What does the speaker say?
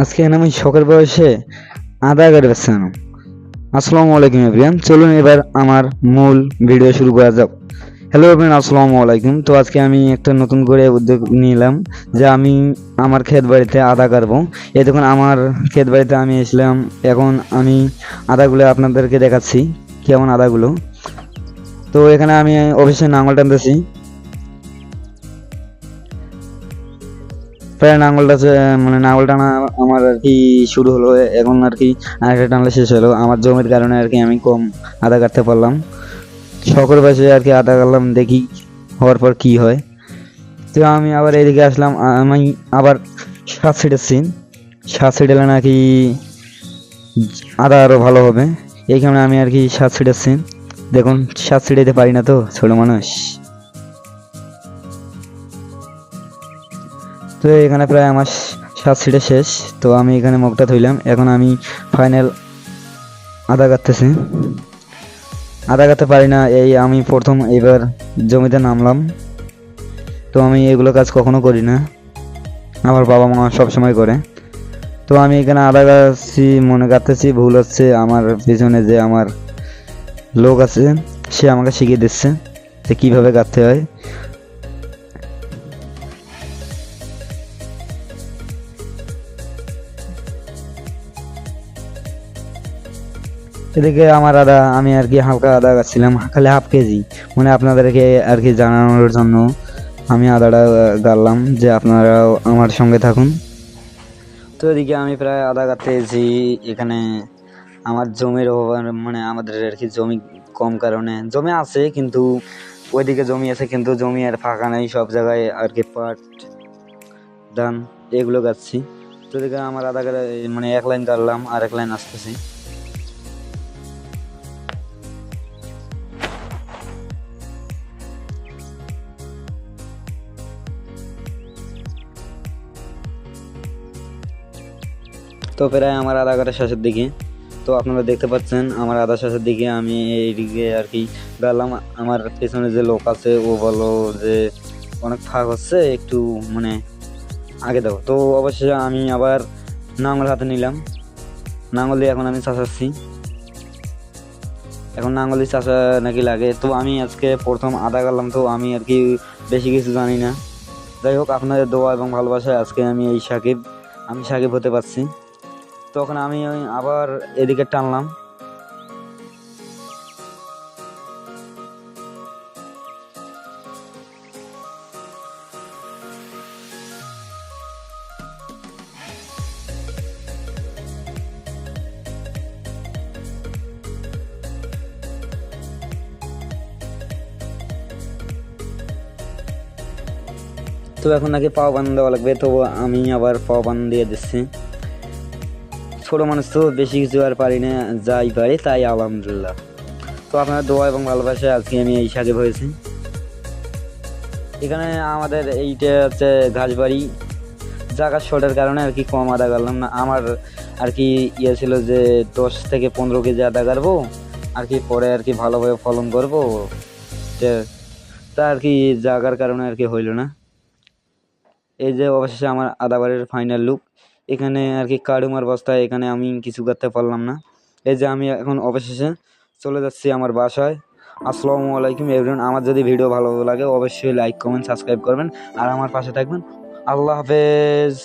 আজকে আমি শখের বয়সে আধা গাড়ি বেচছিলাম আসসালামু আলাইকুম, এভরিয়ান। চলুন এবার আমার মূল ভিডিও শুরু করা যাক। হ্যালো এভরিয়ান, আসসালামু আলাইকুম। তো আজকে আমি একটা নতুন করে উদ্যোগ নিলাম যে আমি আমার ক্ষেত বাড়িতে আদা কাটবো এই দেখুন, আমার ক্ষেত বাড়িতে আমি এসলাম এখন আমি আদাগুলো আপনাদেরকে দেখাচ্ছি, কেমন আদাগুলো। তো এখানে আমি অফিসে নাঙল টানতেছি। প্রায় নাঙ্গলটা যে- মানে নাঙ্গল টানা আমার আর কি শুরু হলো, এখন আর কি আরেকটা টানলে শেষ হলো আমার জমির কারণে আর কি আমি কম আদা কাটতে পারলাম। শখের বয়সে আর কি আদা কাটলাম, দেখি হওয়ার পর কি হয়। তো আমি আবার এদিকে আসলাম, আমি আবার সাত সিটের সিন। সাত ছিটেলে নাকি আদা আরও ভালো হবে। এই কারণে আমি আর কি সাত ছিটেছি দেখুন, সাত ছিটাইতে পারি না তো, ছোটো মানুষ। তো এখানে প্রায় আমার সাত সিটে শেষ। তো আমি এখানে মুখটা ধুইলাম। এখন আমি ফাইনাল আদা কাটতেছি। আদা কাটতে পারি না, এই আমি প্রথম এবার জমিতে নামলাম। তো আমি এগুলো কাজ কখনো করি না। আমার বাবা মা সব সময় করে। তো আমি এখানে আদা গাছি মনে কাটতেছি, ভুল হচ্ছে। আমার পিছনে যে আমার লোক আছে, সে আমাকে শিখিয়ে দিচ্ছে যে কীভাবে কাটতে হয়। এদিকে আমার আদা আমি আর কি হালকা আদা গাচ্ছিলাম খালি হাফ কেজি। মানে আপনাদেরকে আর কি জানানোর জন্য আমি আদাটা গাড়লাম যে আপনারাও আমার সঙ্গে থাকুন। তো এদিকে আমি প্রায় আদা গাতে এসেছি এখানে আমার জমির অভাব মানে আমাদের আর কি জমি কম কারণে। জমি আছে কিন্তু ওইদিকে জমি আছে, কিন্তু জমি আর ফাঁকা নেই, সব জায়গায় আর কি পাট, ধান, এগুলো গাচ্ছি তো এদিকে আমার আদা মানে এক লাইন গাড়লাম আর এক লাইন আসতেছি। তো প্রায় আমার আধা ঘণ্টা শেষের দিকে। তো আপনারা দেখতে পাচ্ছেন, আমার আধা শেষের দিকে আমি এইদিকে আর কি গেলাম। আমার পেছনে যে লোক আছে, ও বলো যে, অনেক ফাঁক হচ্ছে, একটু মানে আগে দাও। তো অবশ্যই আমি আবার নাঙ্গল হাতে নিলাম। নাঙ্গল দিয়ে এখন আমি চাষাচ্ছি এখন নাঙ্গল দিয়ে চাষা নাকি লাগে? তো আমি আজকে প্রথম আদা গেলাম, তো আমি আর কি বেশি কিছু জানি না। যাই হোক, আপনাদের দোয়া এবং ভালোবাসায় আজকে আমি এই সাকিব, আমি সাকিব হতে পারছি। তখন আমি আবার এদিকে টানলাম। তো এখন নাকি পাও বান দেওয়া লাগবে তো আমি আবার পাও বান দিয়ে দিচ্ছি। ছোট মানুষ তো বেশি কিছু আর পারি না, যাই পারি তাই আলহামদুলিল্লাহ। তো আপনার দোয়া এবং ভালোবাসায় আজকে আমি এই সাকিব হয়েছি এখানে আমাদের এইটা হচ্ছে ঘাসবাড়ি। জায়গা শর্টের কারণে আর কি কম আদা করলাম না। আমার আর কি ইয়ে ছিল যে দশ থেকে পনেরো কেজি আদা কাটবো আর কি পরে আর কি ভালোভাবে ফলন করব। তে- আর কি জায়গার কারণে আর কি হইল না। এই যে অবশেষে আমার আদা বাড়ির ফাইনাল লুক এখানে আর কি কাড়ুমার বস্তায় এখানে আমি কিছু করতে পারলাম না। এই যে আমি এখন অবশেষে চলে যাচ্ছি আমার বাসায়। আসসালামু আলাইকুম এভরিওয়ান আমার যদি ভিডিও ভালো লাগে অবশ্যই লাইক কমেন্ট সাবস্ক্রাইব করবেন। আর আমার পাশে থাকবেন। আল্লাহ হাফেজ।